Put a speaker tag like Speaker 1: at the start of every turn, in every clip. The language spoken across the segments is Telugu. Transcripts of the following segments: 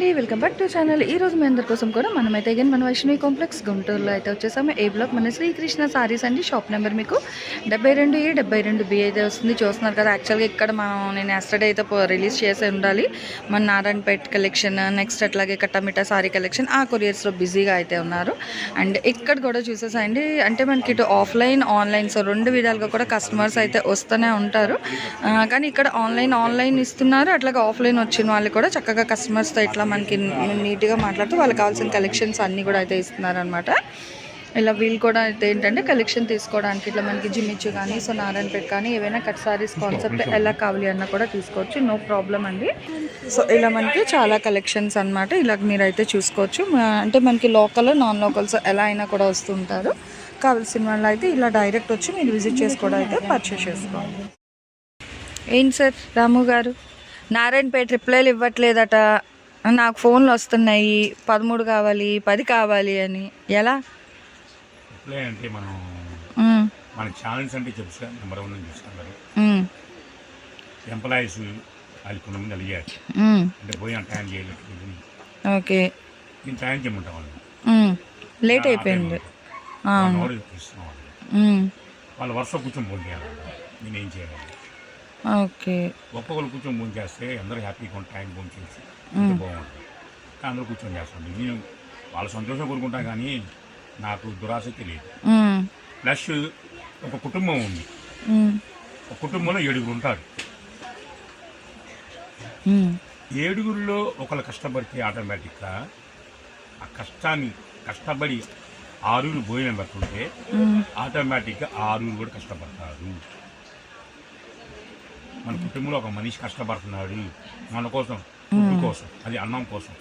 Speaker 1: అండి వెల్కమ్ బ్యాక్ టు ఛానల్. ఈ రోజు మీ అందరి కోసం కూడా మనమైతే అగైన్ మన వైష్ణవి కాంప్లెక్స్ గుంటూరులో అయితే వచ్చేసాము. ఏ బ్లాక్ మన శ్రీకృష్ణ సారీస్ అండి షాప్ నెంబర్ మీకు డెబ్బై రెండు ఏ డెబ్బై రెండు బి అయితే వస్తుంది. చూస్తున్నారు కదా యాక్చువల్గా ఇక్కడ మనం నేను ఎస్టర్డే అయితే రిలీజ్ చేసి ఉండాలి. మన నారాయణపేట్ కలెక్షన్ నెక్స్ట్ అట్లాగే కట్టమిటా సారీ కలెక్షన్ ఆ కొరియర్స్లో బిజీగా అయితే ఉన్నారు. అండ్ ఇక్కడ కూడా చూసేసాయండి అంటే మనకి ఇటు ఆఫ్లైన్ ఆన్లైన్ సో రెండు విధాలుగా కూడా కస్టమర్స్ అయితే వస్తూనే ఉంటారు. కానీ ఇక్కడ ఆన్లైన్ ఆన్లైన్ ఇస్తున్నారు. అట్లాగే ఆఫ్లైన్ వచ్చిన వాళ్ళు కూడా చక్కగా కస్టమర్స్తో ఇట్లా మనకి నీట్గా మాట్లాడుతూ వాళ్ళకి కావాల్సిన కలెక్షన్స్ అన్నీ కూడా అయితే ఇస్తున్నారు అనమాట ఇలా వీళ్ళు కూడా అయితే ఏంటంటే కలెక్షన్ తీసుకోవడానికి ఇట్లా మనకి జిమ్మిచ్చు కానీ సో నారాయణపేట కానీ ఏవైనా కట్ సారీస్ కాన్సెప్ట్ ఎలా కావాలి అన్న కూడా తీసుకోవచ్చు. నో ప్రాబ్లం అండి. సో ఇలా మనకి చాలా కలెక్షన్స్ అన్నమాట. ఇలా మీరైతే చూసుకోవచ్చు. అంటే మనకి లోకల్ నాన్ లోకల్స్ ఎలా అయినా కూడా వస్తుంటారు కావాల్సిన వాళ్ళు అయితే ఇలా డైరెక్ట్ వచ్చి మీరు విజిట్ చేసుకోవడం అయితే పర్చేస్ చేసుకోవాలి. ఏంటి సార్? రాము గారు నారాయణపేట రిప్లైలు ఇవ్వట్లేదట. నాకు ఫోన్లు వస్తున్నాయి పదమూడు కావాలి పది కావాలి అని. ఎలా?
Speaker 2: అంటే మనం మన ఛానల్స్ అంటే తెలుసు నెంబర్ వన్ అని చూస్తున్నారు ఎంప్లాయీస్ వాళ్ళు కొంతమంది అడిగారు. అంటే పోయిన టైం చేయలేదు.
Speaker 1: ఓకే.
Speaker 2: నేను టైం చేయమంటాం వాళ్ళు
Speaker 1: లేట్ అయిపోయింది.
Speaker 2: వాళ్ళు. వరుస కూర్చొని ఫోన్ చేయాలి. నేను ఏం చేయాలి?
Speaker 1: ఓకే.
Speaker 2: ఒక్కొక్కరు కూర్చొని ఫోన్ చేస్తే అందరూ హ్యాపీగా టైం ఫోన్ చేసి బాగుంటుంది. కానీ అందరూ కూర్చొని చేస్తాను. నేను వాళ్ళ సంతోషం కోరుకుంటా కానీ నాకు దురాసక్తి లేదు ప్లస్ ఒక కుటుంబం ఉంది. ఒక కుటుంబంలో ఏడుగురు ఉంటారు. ఏడుగురిలో ఒకళ్ళు కష్టపడితే ఆటోమేటిక్గా ఆ కష్టాన్ని కష్టపడి ఆరుగురు భోజనం
Speaker 1: ఉమ్,
Speaker 2: ఆటోమేటిక్గా ఆరుగురు కూడా కష్టపడతారు. మన కుటుంబంలో ఒక మనిషి కష్టపడుతున్నాడు. మన కోసం ఫుడ్ కోసం అది అన్నం కోసం.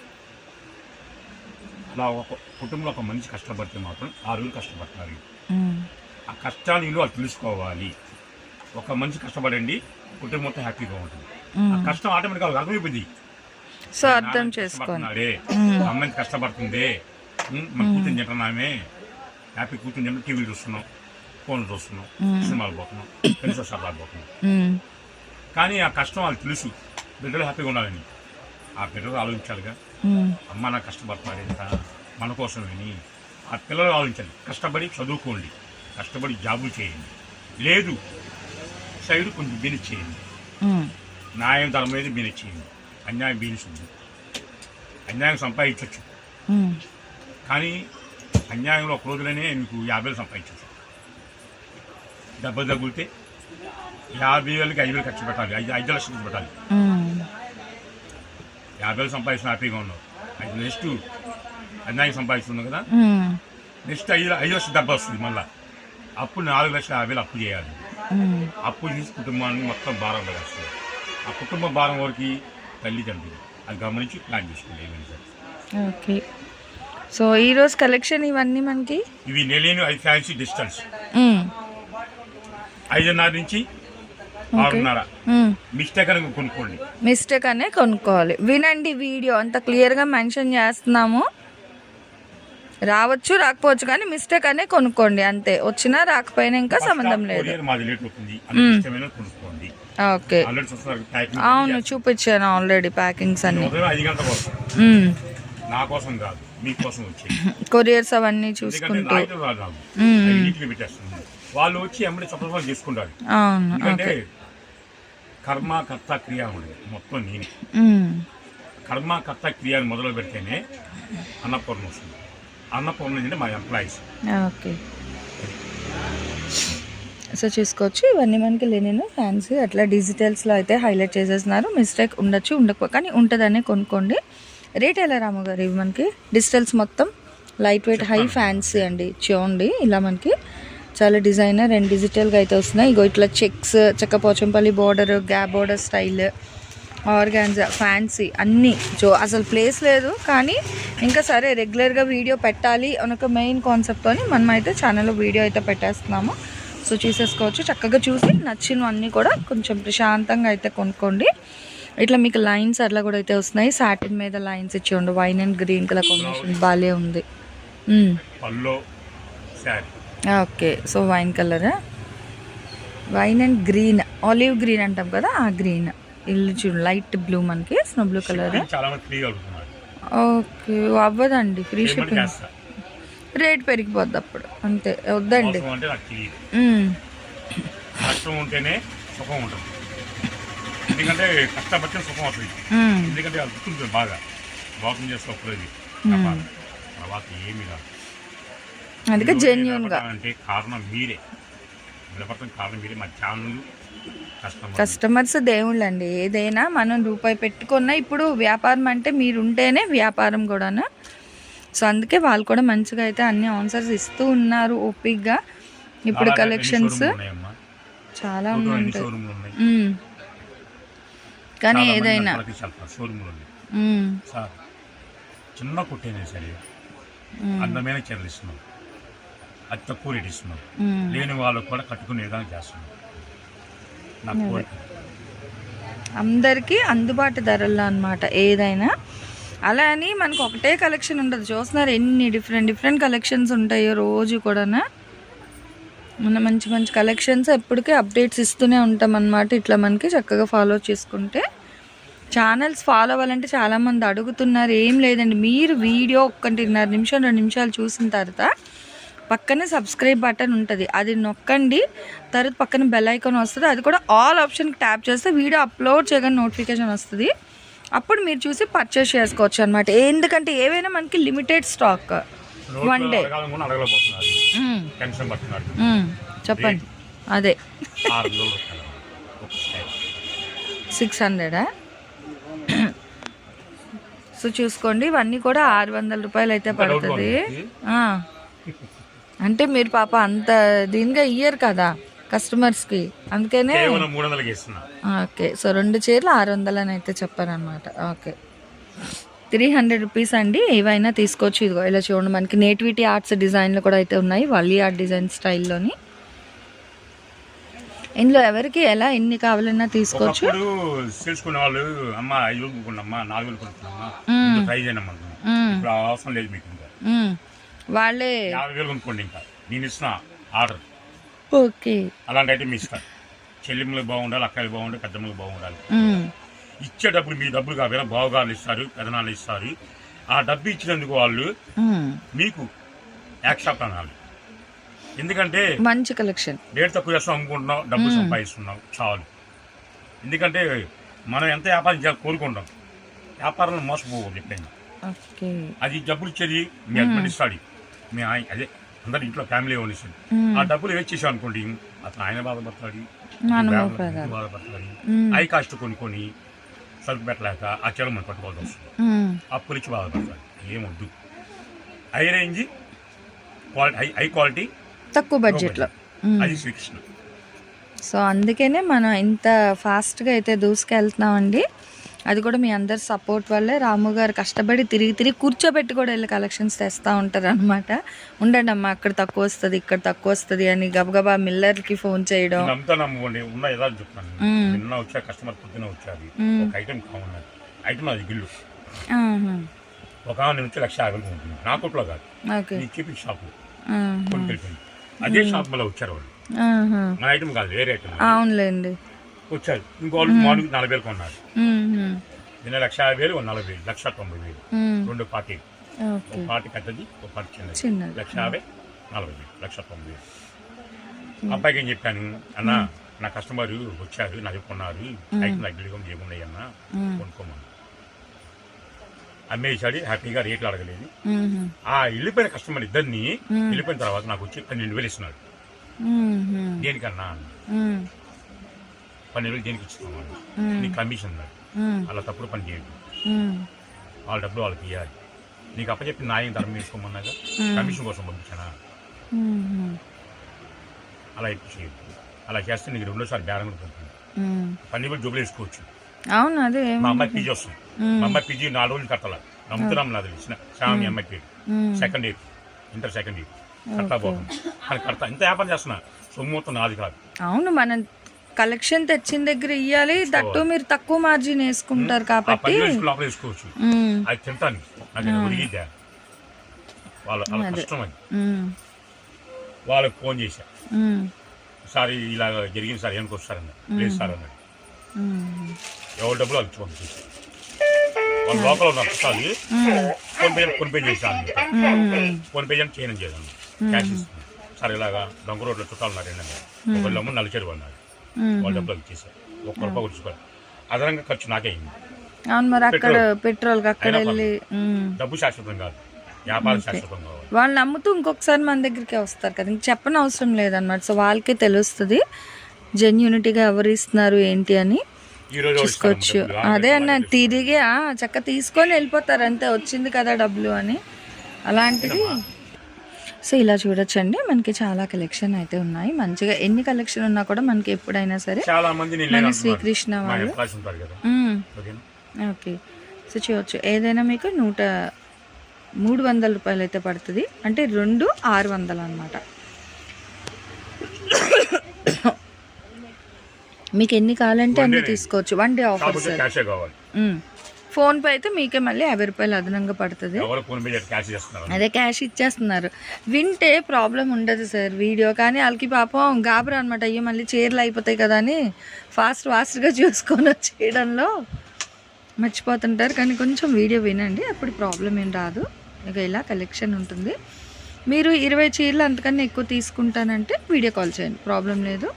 Speaker 2: అలా ఒక కుటుంబంలో ఒక మనిషి కష్టపడితే మాత్రం ఆరుగురు కష్టపడతారు.
Speaker 1: ఉమ్,
Speaker 2: ఆ కష్టాన్ని విలువ వాళ్ళు తెలుసుకోవాలి. ఒక మనిషి కష్టపడండి కుటుంబం మొత్తం హ్యాపీగా ఉంటుంది. ఆ. కష్టం ఆటోమేటిక్గా అర్థమైపోయింది
Speaker 1: సో అర్థం చేసుకోండి. ఉమ్.
Speaker 2: అమ్మాయి కష్టపడుతుంది. మనం కూర్చొని తింటున్నామే. హ్యాపీ కూర్చొని తింటాం టీవీలు చూస్తున్నాం. ఫోన్లు చూస్తున్నాం. సినిమాలు పోతున్నాం. ఫ్రెండ్స్ సరదాలు పోతున్నాం కానీ ఆ కష్టం వాళ్ళకి తెలుసు. బిడ్డలు హ్యాపీగా ఉండాలని. ఆ బిడ్డలు ఆలోచించాలిగా. అమ్మ నాకు కష్టపడుతున్నాడు ఎంత మన కోసమని ఆ పిల్లలు ఆలోచించాలి. కష్టపడి చదువుకోండి కష్టపడి జాబులు చేయండి. లేదు సైడ్ కొంచెం బిని చేయండి. న్యాయం ధర్మం అనేది బిని చేయండి. అన్యాయం బీనిస్తుంది అన్యాయం సంపాదించవచ్చు కానీ అన్యాయంలో ఒక రోజులోనే మీకు యాభై వేలు సంపాదించవచ్చు దెబ్బ తగిలితే యాభై వేలకి ఐదు వేలు ఖర్చు పెట్టాలి. ఐదు ఐదు లక్షలు పెట్టాలి. యాభై వేలు సంపాదించిన హ్యాపీగా ఉన్నావు. ఐదు నెక్స్ట్ అన్యాయం సంపాదిస్తున్నావు కదా? నెక్స్ట్ ఐదు ఐదు లక్షలు డబ్బు వస్తుంది మళ్ళీ. అప్పుడు నాలుగు లక్షల యాభై వేలు అప్పు చేయాలి. అప్పు చేసి కుటుంబాన్ని మొత్తం భారం వస్తుంది ఆ కుటుంబ భారం వరకు తల్లిదండ్రులు అది గమనించి ప్లాన్ సరే.
Speaker 1: ఓకే. సో ఈరోజు కలెక్షన్ ఇవన్నీ మనకి?
Speaker 2: ఇవి నెలేను ఐదు ఫ్యాన్సీ డిస్టెన్స్. ఐదున్నర నుంచి ఆరున్నర. మిస్టేక్ అని కొనుక్కోండి.
Speaker 1: మిస్టేక్ అనే కొనుక్కోవాలి. వినండి వీడియో అంత క్లియర్గా మెన్షన్ చేస్తున్నాము. రావచ్చు రాకపోవచ్చు కానీ మిస్టేక్ అనే కొనుక్కోండి అంతే. వచ్చినా రాకపోయినా ఇంకా సంబంధం లేదు. ఓకే. అవును చూపించాను ఆల్రెడీ ప్యాకింగ్స్ అన్ని. కొరియర్స్ అవన్నీ చూసుకుంటూ.
Speaker 2: వాళ్ళు వచ్చి చేసుకుంటారు.
Speaker 1: అవును
Speaker 2: ఎందుకంటే
Speaker 1: ఓకే
Speaker 2: కర్మ కర్త క్రియ ఉంది. మొత్తం నేను.
Speaker 1: మ్మ్.
Speaker 2: కర్మ కర్త క్రియ అని మొదలు పెడితేనే అన్నపూర్ణ వస్తుంది. అన్నపూర్ణ అంటే మా ఎంప్లాయీస్
Speaker 1: ఓకే. సో చూసుకోవచ్చు ఇవన్నీ మనకి లెనిన్ ఫ్యాన్సీ అట్లా డిజిటల్స్లో అయితే హైలైట్ చేసేస్తున్నారు. మిస్టేక్ ఉండొచ్చు ఉండకపో కానీ ఉంటుందనే కొనుక్కోండి. రేట్ ఎలా రాము గారు ఇవి మనకి? డిజిటల్స్ మొత్తం లైట్ వెయిట్ హై ఫ్యాన్సీ అండి. చూడండి ఇలా మనకి చాలా డిజైనర్ అండ్ డిజిటల్గా అయితే వస్తున్నాయి. ఇగో ఇట్లా checks చెక్కపోచంపల్లి border gap border style organza fancy అన్నీ. జో అసలు ప్లేస్ లేదు కానీ ఇంకా సరే రెగ్యులర్గా వీడియో పెట్టాలి అని ఒక మెయిన్ కాన్సెప్ట్తో మనం అయితే ఛానల్లో వీడియో అయితే పెట్టేస్తున్నాము. సో చూసేసుకోవచ్చు. చక్కగా చూసి నచ్చినవన్నీ కూడా కొంచెం ప్రశాంతంగా అయితే కొనుక్కోండి. ఇట్లా మీకు లైన్స్ అట్లా కూడా అయితే వస్తున్నాయి. సాటిన్ మీద లైన్స్ ఇచ్చి ఉండు wine and green colour combination బాగాలే ఉంది.
Speaker 2: పల్లో sari.
Speaker 1: Okay so wine colour wine and green olive green అంటాం కదా ఆ గ్రీన్ ఇల్లు చూడు లైట్ బ్లూ మనకి స్నో బ్లూ కలర్ ఓకే అవ్వదండి ఫ్రీ షిప్పింగ్
Speaker 2: చేస్తా
Speaker 1: రేట్ పెరిగిపోద్ది అప్పుడు అంతే వద్దండి.
Speaker 2: ఉంటేనే సుఖం ఉంటుంది. ఎందుకంటే కష్టపడితే సుఖం వస్తుంది
Speaker 1: మ్మ్.
Speaker 2: ఎందుకంటే బాగా. వాకింగ్ చేసుకోకపోతే తర్వాత ఏమి రాదు.
Speaker 1: అందుకే
Speaker 2: ఈరోజు
Speaker 1: జెన్యున్గా.
Speaker 2: నిలబడటానికి కారణం మీరే. నిలబడటం కారణం మీరే. మా ఛానల్
Speaker 1: కస్టమర్స్ దేవుళ్ళు అండి ఏదైనా మనం రూపాయి పెట్టుకున్నా ఇప్పుడు వ్యాపారం అంటే మీరు ఉంటేనే వ్యాపారం కూడాను? సో అందుకే వాళ్ళు కూడా మంచిగా అయితే అన్ని ఆన్సర్స్ ఇస్తూ ఉన్నారు ఓపిక్గా ఇప్పుడు కలెక్షన్స్ చాలా
Speaker 2: ఉన్నాయి.
Speaker 1: కానీ ఏదైనా.
Speaker 2: చిన్న కుట్టైనా సరే. అందమైన చీరలు ఇస్తున్నాం. అతి తక్కువ రేట్ ఇస్తున్నాం. లేని వాళ్ళకు కూడా కట్టుకునే విధానం చేస్తున్నాం. నా కోరిక.
Speaker 1: అందరికీ అందుబాటు ధరల్లో అనమాట ఏదైనా. అలా అని మనకు ఒకటే కలెక్షన్ ఉండదు. చూస్తున్నారు ఎన్ని డిఫరెంట్ డిఫరెంట్ కలెక్షన్స్ ఉంటాయో రోజు కూడా మన మంచి మంచి కలెక్షన్స్ ఎప్పటికీ అప్డేట్స్ ఇస్తూనే ఉంటాం అన్నమాట. ఇట్లా మనకి చక్కగా ఫాలో చేసుకుంటే. ఛానల్స్ ఫాలో అవ్వాలంటే చాలామంది అడుగుతున్నారు. ఏం లేదండి. మీరు వీడియో ఒక్కటిన్నర నిమిషం రెండు నిమిషాలు చూసిన తర్వాత పక్కనే సబ్స్క్రైబ్ బటన్ ఉంటుంది. అది నొక్కండి. తర్వాత పక్కన బెల్ ఐకాన్ వస్తుంది. అది కూడా ఆల్ ఆప్షన్కి ట్యాప్ చేస్తే వీడియో అప్లోడ్ చేయగానే నోటిఫికేషన్ వస్తుంది. అప్పుడు మీరు చూసి పర్చేస్ చేసుకోవచ్చు అనమాట ఎందుకంటే ఏవైనా మనకి లిమిటెడ్ స్టాక్ వన్ డే చెప్పండి. అదే. సిక్స్ హండ్రెడా సో చూసుకోండి. ఇవన్నీ కూడా ఆరు వందల రూపాయలు అయితే పడుతుంది. అంటే మీరు పాప అంత దీనిగా ఇయ్యరు కదా కస్టమర్స్కి అందుకనే ఓకే. సో రెండు చీరలు ఆరు వందలు అని అయితే చెప్పారనమాట ఓకే. త్రీ హండ్రెడ్ రూపీస్ అండి. ఏవైనా తీసుకోవచ్చు. ఇదిగో ఇలా చూడండి. మనకి నేటివిటీ ఆర్ట్స్ డిజైన్లు కూడా అయితే ఉన్నాయి. వల్లీ ఆర్ట్ డిజైన్ స్టైల్లోని. ఇందులో ఎవరికి ఎలా ఎన్ని కావాలన్నా తీసుకోవచ్చు.
Speaker 2: వాళ్ళు అమ్మ ఐదు నాలుగు కొనుక్కున్నమ్మా అవసరం లేదు మీకు.
Speaker 1: వాళ్ళే
Speaker 2: యాభై వేలు కొనుక్కోండి ఇంకా. నేను ఇస్తున్న ఆర్డర్.
Speaker 1: ఓకే.
Speaker 2: అలాంటి అయితే మీ ఇస్తాను చెల్లిమ్మలు బాగుండాలి అక్కలు బాగుండాలి పెద్దమ్మలు బాగుండాలి. ఇచ్చే డబ్బులు మీ డబ్బులు కాకపోయినా బావగారులు ఇస్తారు పెదనాలు ఇస్తారు. ఆ డబ్బు ఇచ్చినందుకు వాళ్ళు. మీకు యాక్సెప్ట్ అనాలి. ఎందుకంటే
Speaker 1: మంచి కలెక్షన్.
Speaker 2: రేట్ తక్కువ చేస్తాం అమ్ముకుంటున్నాం డబ్బులు సంపాదిస్తున్నాం చాలు. ఎందుకంటే మనం ఎంత వ్యాపారం చేయాలి కోరుకుంటాం. వ్యాపారంలో మోసపోకూడదు ఎప్పుడైనా. అది డబ్బులు ఇచ్చేది మీ ఇస్తాడు. మీ ఆయన అదే అందరి ఇంట్లో ఫ్యామిలీ ఓన్ ఇస్తుంది
Speaker 1: మ్మ్.
Speaker 2: ఆ డబ్బులు వేస్ట్ చేసాం అనుకోండి అతను ఆయన బాధపడతాడు. బాధపడతాడు. హై కాస్ట్ కొనుక్కొని సరుకు పెట్టలేక ఆ చీర మనం పట్టుకోవాల్సి వస్తుంది. అప్పులు ఇచ్చి బాధపడతాడు ఏమొద్దు high range quality high high quality
Speaker 1: తక్కువ బడ్జెట్లో.
Speaker 2: అది శ్రీకృష్ణ
Speaker 1: సో అందుకనే మనం ఇంత ఫాస్ట్గా అయితే దూసుకెళ్తున్నామండి అది కూడా మీ అందరి సపోర్ట్ వల్లే రాము గారు కష్టపడి తిరిగి తిరిగి కూర్చోబెట్టి కూడా వెళ్ళి కలెక్షన్స్ తెస్తూ ఉంటారు అనమాట ఉండండి అమ్మా అక్కడ తక్కువ వస్తుంది ఇక్కడ తక్కువ వస్తుంది అని గబగబా మిల్లర్కి ఫోన్ చేయడం.
Speaker 2: నిన్న వచ్చా కస్టమర్ పొద్దున వచ్చారు. ఒక కావాలి ఐటమ్ అది
Speaker 1: ఆహా.
Speaker 2: ఒక ఆమె నుంచి లక్ష యాభై వేలు ఉంటుంది నా కొట్లో కాదు.
Speaker 1: ఓకే.
Speaker 2: నీ చెప్పి షాపు
Speaker 1: ఆహా.
Speaker 2: కొనుకెళ్ళిపోయింది అదే షాప్ మళ్ళీ వచ్చారు వాళ్ళు.
Speaker 1: ఆహా.
Speaker 2: మన ఐటమ్ కాదు వేరే ఐటమ్
Speaker 1: అవునులేండి.
Speaker 2: వచ్చారు ఇంకోళ్ళు మామూలు నలభై వేలు కొన్నారు.
Speaker 1: మ్మ్.
Speaker 2: నిన్న లక్ష యాభై వేలు నలభై వేలు లక్ష తొంభై వేలు. రెండు పార్టీ.
Speaker 1: ఓకే.
Speaker 2: ఒక పార్టీ పెద్దది ఒక పార్టీ చిన్నది. లక్ష యాభై నలభై వేలు లక్ష తొంభై వేలు. అబ్బాయికి ఏం చెప్పాను? అన్న నా కస్టమర్ వచ్చారు నా దగ్గర కొన్నారు. ఐటమ్ దగ్గర ఏమున్నాయి అన్న. కొనుక్కోమని. అమ్మేసాడు హ్యాపీగా రేట్లు అడగలేదు. ఆ వెళ్ళిపోయిన కస్టమర్ ఇద్దరిని. వెళ్ళిపోయిన తర్వాత నాకు వచ్చి పన్నెండు వేలు ఇస్తున్నాడు. దేనికన్నా. పన్నెండు వేలు దేనికి
Speaker 1: మ్మ్.
Speaker 2: నీకు కమిషన్
Speaker 1: మ్మ్.
Speaker 2: అలా తప్పుడు పని
Speaker 1: మ్మ్.
Speaker 2: వాళ్ళ డబ్బులు వాళ్ళకి ఇవ్వాలి నీకు అప్పచెప్పి న్యాయం ధరం తీసుకోమన్నాగా కమిషన్ కోసం పంపించానా. అలా ఎక్కువ చేయదు అలా చేస్తే నీకు రెండోసారి బేరం కూడా పంపింది. పన్నెండు వేలు జబ్బులు వేసుకోవచ్చు.
Speaker 1: అవును అదే
Speaker 2: మా అమ్మాయి పీజీ వస్తుంది. మా అమ్మాయి పీజీ నాలుగు రోజులు కట్టాల నమ్ముతున్నాం నాది తెలిసిన శ్రావణి అమ్మాయి పేరు. Second year inter second year కట్టా పోతుంది కానీ కడతా. ఇంత వ్యాపారం చేస్తున్నా. సొమ్ము మొత్తం నాది కాదు.
Speaker 1: అవును మనం కలెక్షన్ తెచ్చిన దగ్గర ఇయ్యాలి. దట్టు మీరు తక్కువ మార్జిన్ వేసుకుంటారు కాబట్టి.
Speaker 2: వాళ్ళకి ఫోన్ చేశా. సార్ ఇలా జరిగింది సార్ ఏమనుకో సార్ అన్న లేదు సార్ అన్నాడు. ఎవరి డబ్బులు వాళ్ళు ఇచ్చి పంపించేసి వాళ్ళ లోపల ఉన్న పుస్తకాలు ఫోన్ పే ఫోన్ పే చేశాను ఫోన్ పే చేయను చేయను క్యాష్ ఇస్తున్నాను సార్ ఇలాగా దొంగ రోడ్లో చుట్టాలు ఉన్నారు ఏంటంటే. ఒకళ్ళు అమ్మ నలిచేరు అన్నారు. వాళ్ళ డబ్బులు ఇచ్చేసారు ఒక్క రూపాయి కూర్చుకోవాలి అదనంగా ఖర్చు నాకే అయింది.
Speaker 1: అవును మరి అక్కడ పెట్రోల్. అక్కడ వెళ్ళి.
Speaker 2: డబ్బు శాశ్వతం కాదు. వ్యాపారం శాశ్వతం కావాలి.
Speaker 1: వాళ్ళు నమ్ముతూ ఇంకొకసారి మన దగ్గరికి వస్తారు కదా. ఇంక చెప్పని అవసరం లేదన్నమాట. సో వాళ్ళకే తెలుస్తుంది జెన్యూనిటీగా ఎవరు ఇస్తున్నారు ఏంటి అని చూసుకోవచ్చు. అదే అన్న తిరిగి చక్క తీసుకొని వెళ్ళిపోతారు అంతే. వచ్చింది కదా డబ్బులు అని. అలాంటిది సో ఇలా చూడొచ్చండి. మనకి చాలా కలెక్షన్ అయితే ఉన్నాయి. మంచిగా ఎన్ని కలెక్షన్ ఉన్నా కూడా మనకి ఎప్పుడైనా సరే మన. శ్రీకృష్ణ వాళ్ళు. ఓకే. సో చూడొచ్చు. ఏదైనా మీకు నూట మూడు వందల రూపాయలు అయితే పడుతుంది. అంటే రెండు ఆరు వందలు అనమాట మీకు ఎన్ని కావాలంటే అన్ని తీసుకోవచ్చు. వన్ డే ఆఫర్
Speaker 2: కాకపోతే
Speaker 1: సార్.
Speaker 2: క్యాషే కావాలి
Speaker 1: ఫోన్ పే అయితే మీకే మళ్ళీ యాభై రూపాయలు అదనంగా పడుతుంది. అదే క్యాష్ ఇచ్చేస్తున్నారు. వింటే ప్రాబ్లం ఉండదు సార్ వీడియో కానీ వాళ్ళకి పాపం గాబరా అనమాట అయ్యో మళ్ళీ చీరలు అయిపోతాయి కదా అని ఫాస్ట్ ఫాస్ట్గా చూసుకొని వచ్చేయడంలో మర్చిపోతుంటారు. కానీ కొంచెం వీడియో వినండి అప్పుడు ప్రాబ్లం ఏం రాదు. ఇక ఇలా కలెక్షన్ ఉంటుంది. మీరు ఇరవై చీరలు అంతకన్నా ఎక్కువ తీసుకుంటానంటే వీడియో కాల్ చేయండి ప్రాబ్లం లేదు.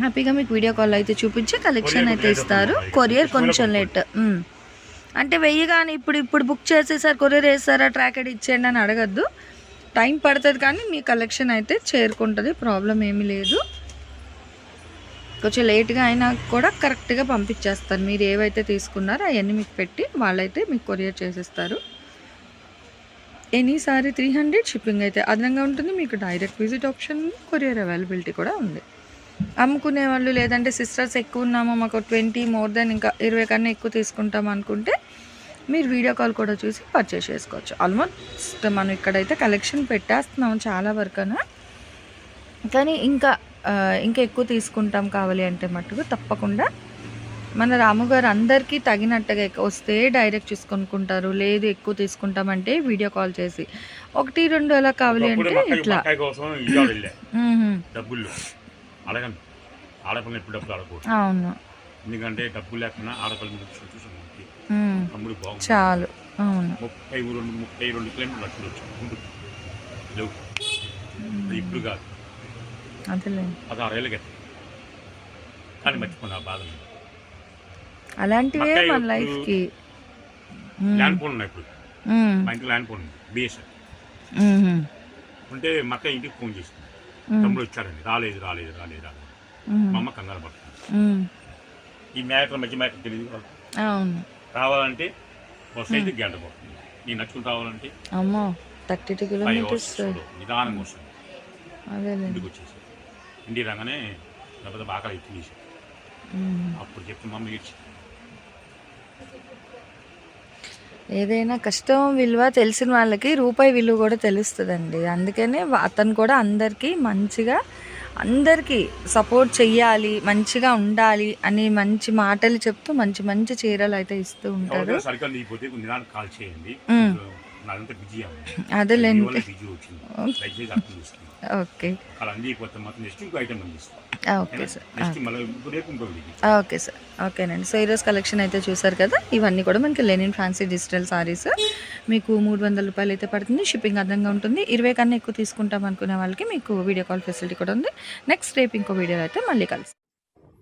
Speaker 1: హ్యాపీగా మీకు వీడియో కాల్ అయితే చూపించి కలెక్షన్ అయితే ఇస్తారు. కొరియర్ కొంచెం లేట్. అంటే వెయ్యి కానీ ఇప్పుడు ఇప్పుడు బుక్ చేసేసారు కొరియర్ వేస్తారా ట్రాకెడ్ ఇచ్చేయండి అని అడగద్దు. టైం పడుతుంది కానీ మీ కలెక్షన్ అయితే చేరుకుంటుంది ప్రాబ్లం ఏమీ లేదు. కొంచెం లేట్గా అయినా కూడా కరెక్ట్గా పంపించేస్తారు. మీరు ఏవైతే తీసుకున్నారో అవన్నీ మీకు పెట్టి వాళ్ళైతే మీకు కొరియర్ చేసేస్తారు. Any sari three hundred shipping అయితే అదనంగా ఉంటుంది. మీకు direct visit option courier availability కూడా ఉంది. అమ్ముకునే వాళ్ళు లేదంటే సిస్టర్స్ ఎక్కువ ఉన్నాము మాకు ట్వంటీ మోర్ దెన్ ఇంకా ఇరవై కన్నా ఎక్కువ తీసుకుంటాం అనుకుంటే మీరు వీడియో కాల్ కూడా చూసి పర్చేస్ చేసుకోవచ్చు. ఆల్మోస్ట్ మనం ఇక్కడైతే కలెక్షన్ పెట్టేస్తున్నాం చాలా వరకునా. కానీ ఇంకా ఇంకా ఎక్కువ తీసుకుంటాం కావాలి అంటే మట్టుకు తప్పకుండా మన రాము గారు అందరికీ తగినట్టుగా వస్తే డైరెక్ట్ చూసి కొనుక్కుంటారు లేదు ఎక్కువ తీసుకుంటామంటే వీడియో కాల్ చేసి. ఒకటి రెండు ఎలా కావాలి అంటే ఇట్లా.
Speaker 2: అడగండి. ఆడపిల్లలు ఎప్పుడు డబ్బులు అడగకూడదు
Speaker 1: అవును.
Speaker 2: ఎందుకంటే డబ్బు లేకుండా చూసి మనకి
Speaker 1: మ్మ్.
Speaker 2: తమ్ముడు బాగుంది.
Speaker 1: చాలు. అవును.
Speaker 2: ముప్పై రెండు ముప్పై రెండు కిలోమీటర్లు వచ్చాయి. గుంటూరు లేవు. అది ఇప్పుడు కాదు.
Speaker 1: అదేలే.
Speaker 2: పదహారేళ్ళ క్రితం కానీ మర్చిపోయినా ఆ బాధ
Speaker 1: అలాంటివే మన
Speaker 2: ఇప్పుడు-
Speaker 1: లైఫ్కి.
Speaker 2: ల్యాండ్ ఫోన్ ఉన్నాయి ఇప్పుడు. మా ఇంట్లో ల్యాండ్ ఫోన్ ఉంది. బిఎస్ఎన్ ఉంటే మక్క ఇంటికి ఫోన్ చేసింది. తమ్ముడు వచ్చాడండి. రాలేదు రాలేదు రాలేదు రాలేదు. మా అమ్మ కంగారు పడుతుంది. ఈ మ్యాటర్ మధ్య మ్యాటర్ తెలియదు రావాలంటే బస్సు అయితే గంట పడుతుంది. నేను నడుచుకుని రావాలంటే
Speaker 1: అమ్మో థర్టీ టూ కిలోమీటర్స్.
Speaker 2: నిదానంగా వస్తుంది ఇంటికి వచ్చేసి. ఇంటికి రాగానే లేకపోతే బాగా ఎత్తి అప్పుడు చెప్పి మా అమ్మ ఏడ్చి
Speaker 1: ఏదైనా కష్టం విలువ తెలిసిన వాళ్ళకి రూపాయి విలువ కూడా తెలుస్తుందండి. అందుకనే అతను కూడా అందరికీ మంచిగా అందరికీ సపోర్ట్ చెయ్యాలి మంచిగా ఉండాలి అని మంచి మాటలు చెప్తూ మంచి మంచి చీరలు అయితే ఇస్తూ ఉంటారు. అదేలేండి. ఓకే.
Speaker 2: అలా అందిపోతే మాత్రం నెక్స్ట్ ఇంకో ఐటమ్ అందిస్తాం
Speaker 1: ఓకే సార్.
Speaker 2: నెక్స్ట్ మళ్ళీ రేపు ఇంకో
Speaker 1: ఓకే సార్. ఓకేనండి. సో ఈరోజు కలెక్షన్ అయితే చూసారు కదా ఇవన్నీ కూడా మనకి లెనిన్ ఫ్యాన్సీ డిజిటల్ సారీస్. మీకు మూడు వందల రూపాయలు అయితే పడుతుంది షిప్పింగ్ అదనంగా ఉంటుంది. ఇరవై కన్నా ఎక్కువ తీసుకుంటాం అనుకునే వాళ్ళకి మీకు వీడియో కాల్ ఫెసిలిటీ కూడా ఉంది. నెక్స్ట్ రేపు ఇంకో వీడియో అయితే మళ్ళీ కలుస్తాం.